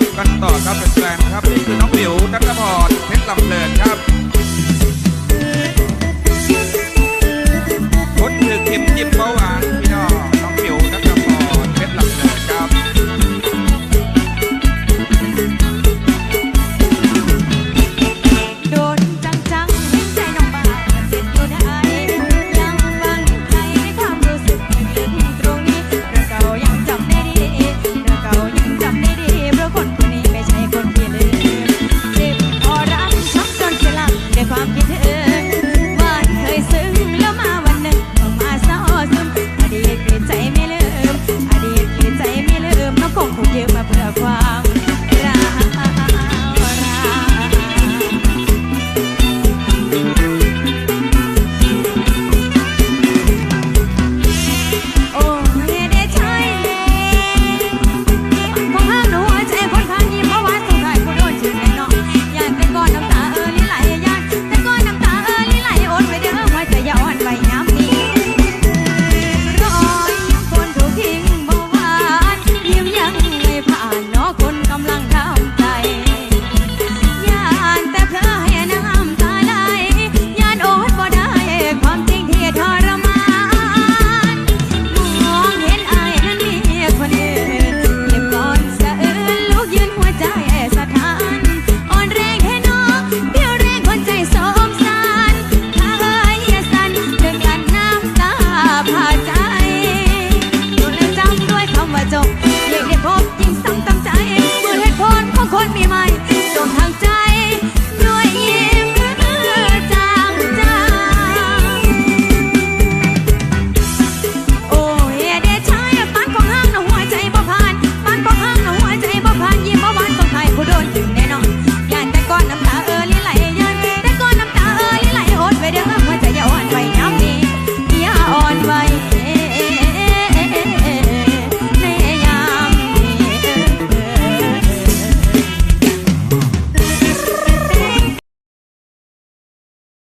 กกันต่อครับแฟนๆครับนี่คือน้อง ความ